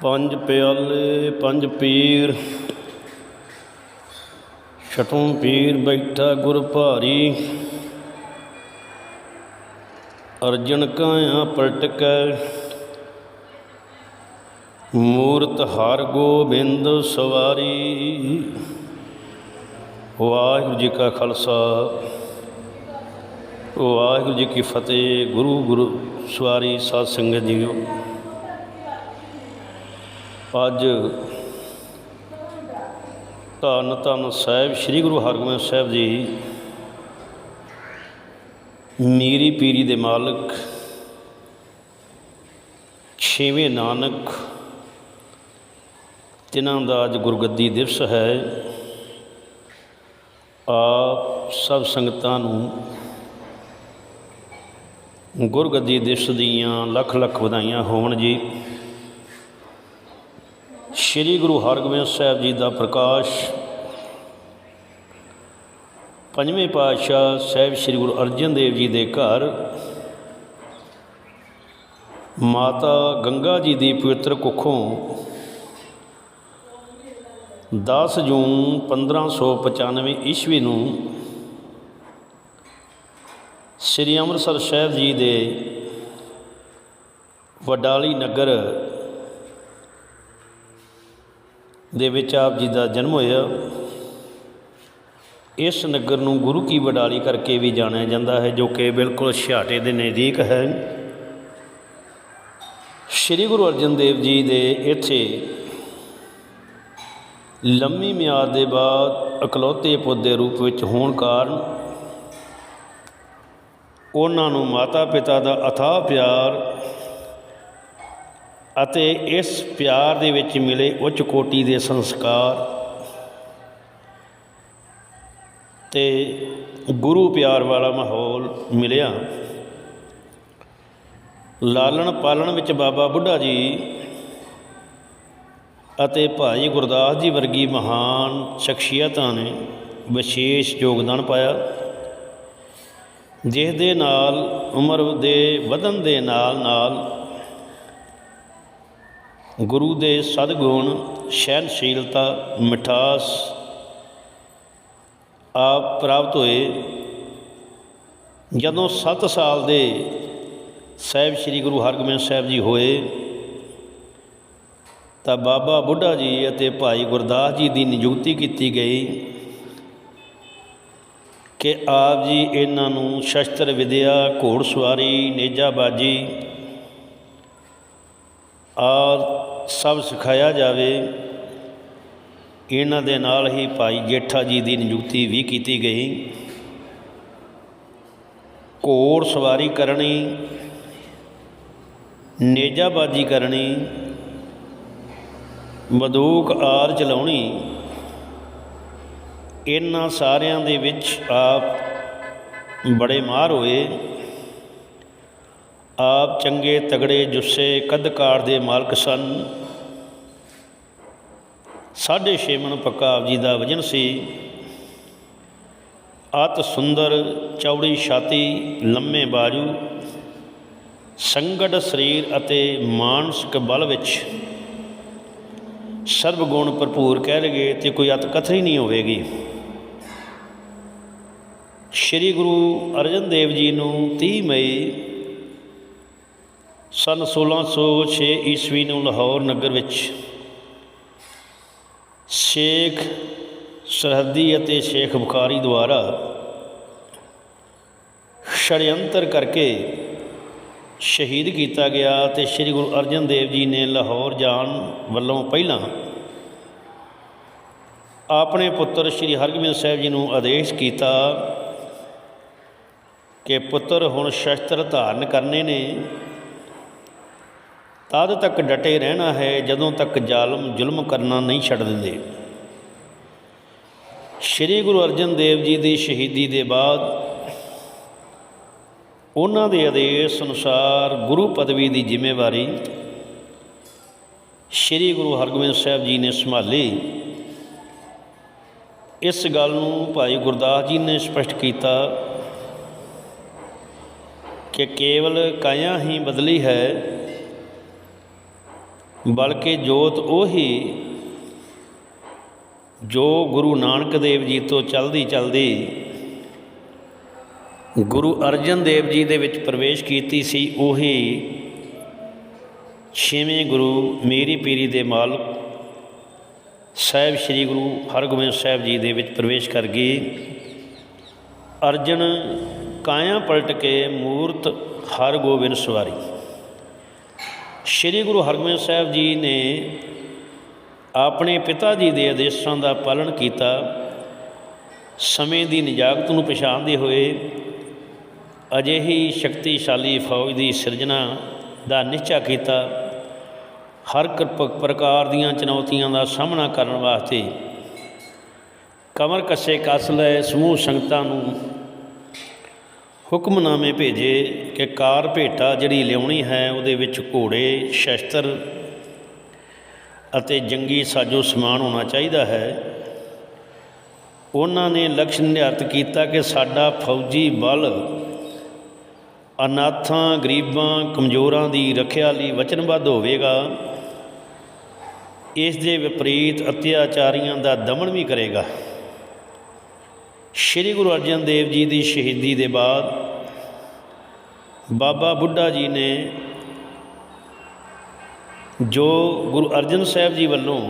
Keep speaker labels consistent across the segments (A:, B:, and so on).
A: ਪੰਜ ਪਿਆਲੇ, ਪੰਜ ਪੀਰ। ਛਟੋਂ ਪੀਰ ਬੈਠਾ ਗੁਰ ਭਾਰੀ। ਅਰਜਨ ਕਾਇਆ ਪਲਟਕੈ। ਮੂਰਤ ਹਰ ਗੋਬਿੰਦ ਸਵਾਰੀ। ਵਾਹਿਗੁਰੂ ਜੀ ਕਾ ਖਾਲਸਾ। ਵਾਹਿਗੁਰੂ ਜੀ ਕੀ ਫਤਿਹ। ਗੁਰੂ ਗੁਰੂ ਸਵਾਰੀ ਸਾਧ ਸੰਗਤ ਜੀਓ। ਅੱਜ ਧੰਨ ਧੰਨ ਸਾਹਿਬ, ਸ੍ਰੀ ਗੁਰੂ ਹਰਗੋਬਿੰਦ ਸਾਹਿਬ ਜੀ, ਮੀਰੀ ਪੀਰੀ ਦੇ ਮਾਲਕ, ਛੇਵੇਂ ਨਾਨਕ, ਜਿਨ੍ਹਾਂ ਦਾ ਅੱਜ ਗੁਰਗੱਦੀ ਦਿਵਸ ਹੈ, ਆਪ ਸਭ ਸੰਗਤਾਂ ਨੂੰ ਗੁਰਗੱਦੀ ਦਿਵਸ ਦੀਆਂ ਲੱਖ ਲੱਖ ਵਧਾਈਆਂ ਹੋਣ ਜੀ। ਸ੍ਰੀ ਗੁਰੂ ਹਰਗੋਬਿੰਦ ਸਾਹਿਬ ਜੀ ਦਾ ਪ੍ਰਕਾਸ਼ ਪੰਜਵੇਂ ਪਾਤਸ਼ਾਹ ਸਾਹਿਬ ਸ੍ਰੀ ਗੁਰੂ ਅਰਜਨ ਦੇਵ ਜੀ ਦੇ ਘਰ ਮਾਤਾ ਗੰਗਾ ਜੀ ਦੀ ਪਵਿੱਤਰ ਕੁੱਖੋਂ 10 ਜੂਨ 1595 ਈਸਵੀ ਨੂੰ ਸ੍ਰੀ ਅੰਮ੍ਰਿਤਸਰ ਸਾਹਿਬ ਜੀ ਦੇ ਵਡਾਲੀ ਨਗਰ ਦੇ ਵਿੱਚ ਆਪ ਜੀ ਦਾ ਜਨਮ ਹੋਇਆ। ਇਸ ਨਗਰ ਨੂੰ ਗੁਰੂ ਕੀ ਵਡਾਲੀ ਕਰਕੇ ਵੀ ਜਾਣਿਆ ਜਾਂਦਾ ਹੈ, ਜੋ ਕਿ ਬਿਲਕੁਲ ਛਾਟੇ ਦੇ ਨਜ਼ਦੀਕ ਹੈ। ਸ੍ਰੀ ਗੁਰੂ ਅਰਜਨ ਦੇਵ ਜੀ ਦੇ ਇੱਥੇ ਲੰਮੀ ਮਿਆਦ ਦੇ ਬਾਅਦ ਇਕਲੌਤੇ ਪੁੱਤ ਦੇ ਰੂਪ ਵਿੱਚ ਹੋਣ ਕਾਰਨ ਉਹਨਾਂ ਨੂੰ ਮਾਤਾ ਪਿਤਾ ਦਾ ਅਥਾਹ ਪਿਆਰ ਅਤੇ ਇਸ ਪਿਆਰ ਦੇ ਵਿੱਚ ਮਿਲੇ ਉੱਚ ਕੋਟੀ ਦੇ ਸੰਸਕਾਰ। ਤੇ ਗੁਰੂ ਪਿਆਰ ਵਾਲਾ ਮਾਹੌਲ ਮਿਲਿਆ। ਲਾਲਣ ਪਾਲਣ ਵਿੱਚ ਬਾਬਾ ਬੁੱਢਾ ਜੀ ਅਤੇ ਭਾਈ ਗੁਰਦਾਸ ਜੀ ਵਰਗੀ ਮਹਾਨ ਸ਼ਖਸੀਅਤਾਂ ਨੇ ਵਿਸ਼ੇਸ਼ ਯੋਗਦਾਨ ਪਾਇਆ। ਜਿਸ ਦੇ ਨਾਲ, ਉਮਰ ਦੇ ਵਧਣ ਦੇ ਨਾਲ ਨਾਲ ਗੁਰੂ ਦੇ ਸਦਗੁਣ ਸਹਿਨਸ਼ੀਲਤਾ ਮਿਠਾਸ ਆਪ ਪ੍ਰਾਪਤ ਹੋਏ। ਜਦੋਂ 7 ਸਾਲ ਦੇ ਸਾਹਿਬ ਸ੍ਰੀ ਗੁਰੂ ਹਰਗੋਬਿੰਦ ਸਾਹਿਬ ਜੀ ਹੋਏ, ਤਾਂ ਬਾਬਾ ਬੁੱਢਾ ਜੀ ਅਤੇ ਭਾਈ ਗੁਰਦਾਸ ਜੀ ਦੀ ਨਿਯੁਕਤੀ ਕੀਤੀ ਗਈ ਕਿ ਆਪ ਜੀ ਇਹਨਾਂ ਨੂੰ ਸ਼ਸਤਰ ਵਿਦਿਆ, ਘੋੜ ਸਵਾਰੀ, ਨੇਜਾਬਾਜੀ ਆਦਿ ਸਭ ਸਿਖਾਇਆ ਜਾਵੇ, ਇਹਨਾਂ ਦੇ ਨਾਲ ਹੀ ਭਾਈ ਜੇਠਾ ਜੀ ਦੀ ਨਿਯੁਕਤੀ ਵੀ ਕੀਤੀ ਗਈ। ਘੋੜ ਸਵਾਰੀ ਕਰਨੀ, ਨੇਜਾਬਾਜੀ ਕਰਨੀ, ਬੰਦੂਕ ਆਰ ਚਲਾਉਣੀ, ਇਹਨਾਂ ਸਾਰਿਆਂ ਦੇ ਵਿੱਚ ਆਪ ਬੜੇ ਮਾਰ ਹੋਏ। ਆਪ ਚੰਗੇ ਤਗੜੇ ਜੁੱਸੇ ਕਦਕਾਰ ਦੇ ਮਾਲਕ ਸਨ। ਸਾਢੇ ਛੇ ਮਣ ਪੱਕਾ ਆਪ ਜੀ ਦਾ ਵਜਨ ਸੀ। ਅਤ ਸੁੰਦਰ, ਚੌੜੀ ਛਾਤੀ, ਲੰਮੇ ਬਾਜੂ, ਸੰਗੜ ਸਰੀਰ ਅਤੇ ਮਾਨਸਿਕ ਬਲ ਵਿੱਚ ਸਰਬ ਗੁਣ ਭਰਪੂਰ ਕਹਿ ਲਗੇ ਤੇ ਕੋਈ ਅਤ ਕਥਨੀ ਨਹੀਂ ਹੋਵੇਗੀ। ਸ੍ਰੀ ਗੁਰੂ ਅਰਜਨ ਦੇਵ ਜੀ ਨੂੰ 30 ਮਈ ਸਨ 1606 ਈਸਵੀ ਨੂੰ ਲਾਹੌਰ ਨਗਰ ਵਿੱਚ ਸ਼ੇਖ ਸਰਹੱਦੀ ਅਤੇ ਸ਼ੇਖ ਬੁਖਾਰੀ ਦੁਆਰਾ ਸ਼ੜਯੰਤਰ ਕਰਕੇ ਸ਼ਹੀਦ ਕੀਤਾ ਗਿਆ ਤੇ ਸ੍ਰੀ ਗੁਰੂ ਅਰਜਨ ਦੇਵ ਜੀ ਨੇ ਲਾਹੌਰ ਜਾਣ ਵੱਲੋਂ ਪਹਿਲਾਂ ਆਪਣੇ ਪੁੱਤਰ ਸ੍ਰੀ ਹਰਗੋਬਿੰਦ ਸਾਹਿਬ ਜੀ ਨੂੰ ਆਦੇਸ਼ ਕੀਤਾ ਕਿ ਪੁੱਤਰ ਹੁਣ ਸ਼ਸਤਰ ਧਾਰਨ ਕਰਨੇ ਨੇ, ਤਦ ਤੱਕ ਡਟੇ ਰਹਿਣਾ ਹੈ, ਜਦੋਂ ਤੱਕ ਜ਼ਾਲਮ ਜ਼ੁਲਮ ਕਰਨਾ ਨਹੀਂ ਛੱਡ ਦਿੰਦੇ। ਸ੍ਰੀ ਗੁਰੂ ਅਰਜਨ ਦੇਵ ਜੀ ਦੀ ਸ਼ਹੀਦੀ ਦੇ ਬਾਅਦ ਉਹਨਾਂ ਦੇ ਆਦੇਸ਼ ਅਨੁਸਾਰ ਗੁਰੂ ਪਦਵੀ ਦੀ ਜ਼ਿੰਮੇਵਾਰੀ ਸ੍ਰੀ ਗੁਰੂ ਹਰਗੋਬਿੰਦ ਸਾਹਿਬ ਜੀ ਨੇ ਸੰਭਾਲੀ। ਇਸ ਗੱਲ ਨੂੰ ਭਾਈ ਗੁਰਦਾਸ ਜੀ ਨੇ ਸਪਸ਼ਟ ਕੀਤਾ ਕਿ ਕੇਵਲ ਕਾਇਆ ਹੀ ਬਦਲੀ ਹੈ, ਬਲਕਿ ਜੋਤ ਉਹੀ ਜੋ ਗੁਰੂ ਨਾਨਕ ਦੇਵ ਜੀ ਤੋਂ ਚਲਦੀ ਚਲਦੀ ਗੁਰੂ ਅਰਜਨ ਦੇਵ ਜੀ ਦੇ ਵਿੱਚ ਪ੍ਰਵੇਸ਼ ਕੀਤੀ ਸੀ, ਉਹੀ ਛੇਵੇਂ ਗੁਰੂ ਮੇਰੀ ਪੀਰੀ ਦੇ ਮਾਲਕ ਸਾਹਿਬ ਸ੍ਰੀ ਗੁਰੂ ਹਰਗੋਬਿੰਦ ਸਾਹਿਬ ਜੀ ਦੇ ਵਿੱਚ ਪ੍ਰਵੇਸ਼ ਕਰ ਗਈ। ਅਰਜਨ ਕਾਇਆ ਪਲਟ ਕੇ ਮੂਰਤ ਹਰਗੋਬਿੰਦ ਸਵਾਰੀ। ਸ੍ਰੀ ਗੁਰੂ ਹਰਗੋਬਿੰਦ ਸਾਹਿਬ ਜੀ ਨੇ ਆਪਣੇ ਪਿਤਾ ਜੀ ਦੇ ਆਦੇਸ਼ਾਂ ਦਾ ਪਾਲਣ ਕੀਤਾ। ਸਮੇਂ ਦੀ ਨਿਜਾਗਤ ਨੂੰ ਪਛਾਣਦੇ ਹੋਏ ਅਜਿਹੀ ਸ਼ਕਤੀਸ਼ਾਲੀ ਫੌਜ ਦੀ ਸਿਰਜਣਾ ਦਾ ਨਿਸ਼ਚਾ ਕੀਤਾ। ਹਰ ਕਿਰਪ- ਪ੍ਰਕਾਰ ਦੀਆਂ ਚੁਣੌਤੀਆਂ ਦਾ ਸਾਹਮਣਾ ਕਰਨ ਵਾਸਤੇ ਕਮਰ ਕੱਸੇ ਕੱਸ ਲਏ ਸਮੂਹ ਸੰਗਤਾਂ ਨੂੰ ਹੁਕਮਨਾਮੇ ਭੇਜੇ ਕਿ ਕਾਰ ਭੇਟਾ ਜਿਹੜੀ ਲਿਆਉਣੀ ਹੈ ਉਹਦੇ ਵਿੱਚ ਘੋੜੇ, ਸ਼ਸਤਰ ਅਤੇ ਜੰਗੀ ਸਾਜੋ ਸਮਾਨ ਹੋਣਾ ਚਾਹੀਦਾ ਹੈ। ਉਹਨਾਂ ਨੇ ਲਕਸ਼ ਨਿਰਧਾਰਿਤ ਕੀਤਾ ਕਿ ਸਾਡਾ ਫੌਜੀ ਬਲ ਅਨਾਥਾਂ, ਗਰੀਬਾਂ, ਕਮਜ਼ੋਰਾਂ ਦੀ ਰੱਖਿਆ ਲਈ ਵਚਨਬੱਧ ਹੋਵੇਗਾ। ਇਸ ਦੇ ਵਿਪਰੀਤ ਅਤਿਆਚਾਰੀਆਂ ਦਾ ਦਮਨ ਵੀ ਕਰੇਗਾ। ਸ੍ਰੀ ਗੁਰੂ ਅਰਜਨ ਦੇਵ ਜੀ ਦੀ ਸ਼ਹੀਦੀ ਦੇ ਬਾਅਦ ਬਾਬਾ ਬੁੱਢਾ ਜੀ ਨੇ ਜੋ ਗੁਰੂ ਅਰਜਨ ਸਾਹਿਬ ਜੀ ਵੱਲੋਂ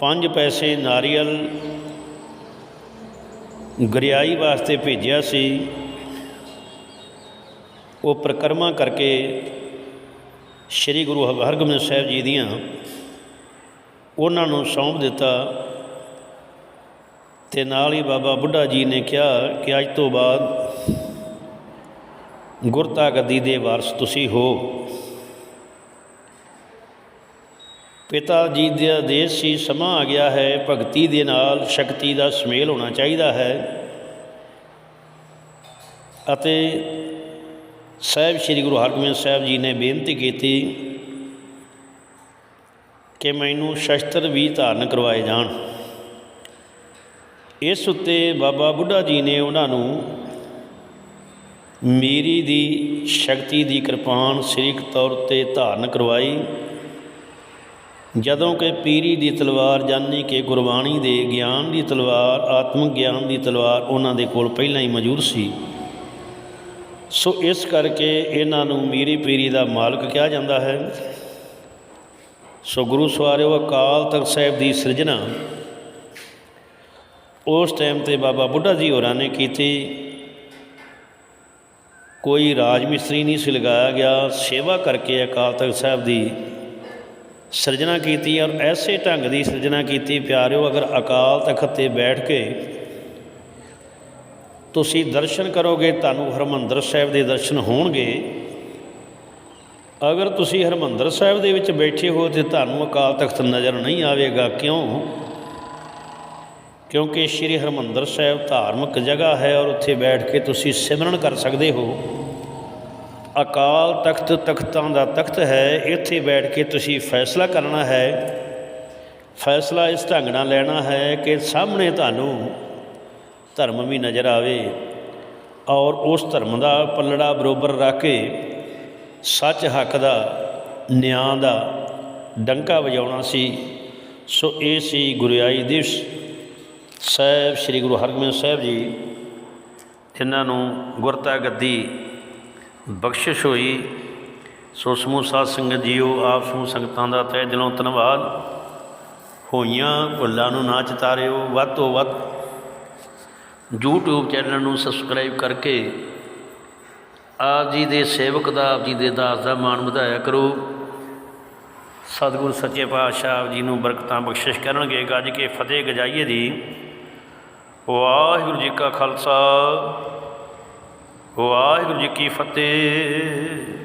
A: ਪੰਜ ਪੈਸੇ ਨਾਰੀਅਲ ਗਰਿਆਈ ਵਾਸਤੇ ਭੇਜਿਆ ਸੀ, ਉਹ ਪ੍ਰਕਰਮਾ ਕਰਕੇ ਸ੍ਰੀ ਗੁਰੂ ਹਰਗੋਬਿੰਦ ਸਾਹਿਬ ਜੀ ਦੀਆਂ ਉਹਨਾਂ ਨੂੰ ਸੌਂਪ ਦਿੱਤਾ ਤੇ ਨਾਲ ਹੀ ਬਾਬਾ ਬੁੱਢਾ ਜੀ ਨੇ ਕਿਹਾ ਕਿ ਅੱਜ ਤੋਂ ਬਾਅਦ ਗੁਰਤਾ ਗੱਦੀ ਦੇ ਵਾਰਸ ਤੁਸੀਂ ਹੋ। ਪਿਤਾ ਜੀ ਦੇ ਆਦੇਸ਼ ਸੀ ਸਮਾਂ ਆ ਗਿਆ ਹੈ, ਭਗਤੀ ਦੇ ਨਾਲ ਸ਼ਕਤੀ ਦਾ ਸੁਮੇਲ ਹੋਣਾ ਚਾਹੀਦਾ ਹੈ। ਅਤੇ ਸਾਹਿਬ ਸ੍ਰੀ ਗੁਰੂ ਹਰਗੋਬਿੰਦ ਸਾਹਿਬ ਜੀ ਨੇ ਬੇਨਤੀ ਕੀਤੀ ਕਿ ਮੈਨੂੰ ਸ਼ਸਤਰ ਵੀ ਧਾਰਨ ਕਰਵਾਏ ਜਾਣ। ਇਸ ਉੱਤੇ ਬਾਬਾ ਬੁੱਢਾ ਜੀ ਨੇ ਉਹਨਾਂ ਨੂੰ ਮੀਰੀ ਦੀ ਸ਼ਕਤੀ ਦੀ ਕਿਰਪਾਨ ਸਰੀਰਕ ਤੌਰ ਤੇ ਧਾਰਨ ਕਰਵਾਈ। ਜਦੋਂ ਕਿ ਪੀਰੀ ਦੀ ਤਲਵਾਰ ਜਾਨੀ ਕਿ ਗੁਰਬਾਣੀ ਦੇ ਗਿਆਨ ਦੀ ਤਲਵਾਰ, ਆਤਮਿਕ ਗਿਆਨ ਦੀ ਤਲਵਾਰ ਉਹਨਾਂ ਦੇ ਕੋਲ ਪਹਿਲਾਂ ਹੀ ਮੌਜੂਦ ਸੀ। ਸੋ ਇਸ ਕਰਕੇ ਇਹਨਾਂ ਨੂੰ ਮੀਰੀ ਪੀਰੀ ਦਾ ਮਾਲਕ ਕਿਹਾ ਜਾਂਦਾ ਹੈ। ਸੋ ਗੁਰੂ ਸਵਾਰਿਓ, ਅਕਾਲ ਤਖਤ ਸਾਹਿਬ ਦੀ ਸਿਰਜਣਾ। ਉਸ ਟਾਈਮ ਤੇ ਬਾਬਾ ਬੁੱਢਾ ਜੀ ਹੋਰਾਂ ਨੇ ਕੀਤੀ। ਕੋਈ ਰਾਜ ਮਿਸਤਰੀ ਨਹੀਂ ਸੀ ਲਗਾਇਆ ਗਿਆ। ਸੇਵਾ ਕਰਕੇ ਅਕਾਲ ਤਖਤ ਸਾਹਿਬ ਦੀ ਸਿਰਜਣਾ ਕੀਤੀ ਔਰ ਐਸੇ ਢੰਗ ਦੀ ਸਿਰਜਣਾ ਕੀਤੀ, ਪਿਆਰਿਓ, ਅਗਰ ਅਕਾਲ ਤਖਤ ਤੇ ਬੈਠ ਕੇ ਤੁਸੀਂ ਦਰਸ਼ਨ ਕਰੋਗੇ, ਤੁਹਾਨੂੰ ਹਰਮੰਦਰ ਸਾਹਿਬ ਦੇ ਦਰਸ਼ਨ ਹੋਣਗੇ। ਅਗਰ ਤੁਸੀਂ ਹਰਮੰਦਰ ਸਾਹਿਬ ਦੇ ਵਿੱਚ ਬੈਠੇ ਹੋ ਤੇ ਤੁਹਾਨੂੰ ਅਕਾਲ ਤਖਤ ਨਜ਼ਰ ਨਹੀਂ ਆਵੇਗਾ, ਕਿਉਂ? ਕਿਉਂਕਿ ਸ੍ਰੀ ਹਰਮੰਦਰ ਸਾਹਿਬ ਧਾਰਮਿਕ ਜਗ੍ਹਾ ਹੈ ਔਰ ਉੱਥੇ ਬੈਠ ਕੇ ਤੁਸੀਂ ਸਿਮਰਨ ਕਰ ਸਕਦੇ ਹੋ। ਅਕਾਲ ਤਖਤ ਤਖਤਾਂ ਦਾ ਤਖਤ ਹੈ, ਇੱਥੇ ਬੈਠ ਕੇ ਤੁਸੀਂ ਫੈਸਲਾ ਕਰਨਾ ਹੈ। ਫੈਸਲਾ ਇਸ ਢੰਗ ਨਾਲ ਲੈਣਾ ਹੈ ਕਿ ਸਾਹਮਣੇ ਤੁਹਾਨੂੰ ਧਰਮ ਵੀ ਨਜ਼ਰ ਆਵੇ ਔਰ ਉਸ ਧਰਮ ਦਾ ਪੱਲੜਾ ਬਰੋਬਰ ਰੱਖ ਕੇ ਸੱਚ ਹੱਕ ਦਾ, ਨਿਆਂ ਦਾ ਡੰਕਾ ਵਜਾਉਣਾ ਸੀ। ਸੋ ਇਹ ਸੀ ਗੁਰਿਆਈ ਦਿਵਸ। ਸਾਹਿਬ, ਸ੍ਰੀ ਗੁਰੂ ਹਰਗੋਬਿੰਦ ਸਾਹਿਬ ਜੀ, ਜਿਨ੍ਹਾਂ ਨੂੰ ਗੁਰਤਾ ਗੱਦੀ ਬਖਸ਼ਿਸ਼ ਹੋਈ। ਸੋ ਸਮੂਹ ਸਾਧ ਸੰਗਤ ਜੀਓ, ਆਪ ਸਮੂਹ ਸੰਗਤਾਂ ਦਾ ਤਹਿ ਦਿਲੋਂ ਧੰਨਵਾਦ। ਹੋਈਆਂ ਭੁੱਲਾਂ ਨੂੰ ਨਾ ਚਿਤਾਰਿਓ, ਵੱਧ ਤੋਂ ਵੱਧ YouTube ਚੈਨਲ ਨੂੰ ਸਬਸਕ੍ਰਾਈਬ ਕਰਕੇ ਆਪ ਜੀ ਦੇ ਸੇਵਕ ਦਾ, ਆਪ ਜੀ ਦੇ ਦਾਸ ਦਾ ਮਾਣ ਵਧਾਇਆ ਕਰੋ। ਸਤਿਗੁਰ ਸੱਚੇ ਪਾਤਸ਼ਾਹ ਆਪ ਜੀ ਨੂੰ ਬਰਕਤਾਂ ਬਖਸ਼ਿਸ਼ ਕਰਨਗੇ। ਗੱਜ ਕੇ ਫਤਿਹ ਗਜਾਈਏ ਦੀ। ਵਾਹਿਗੁਰੂ ਜੀ ਕਾ ਖਾਲਸਾ। ਵਾਹਿਗੁਰੂ ਜੀ ਕੀ ਫਤਿਹ।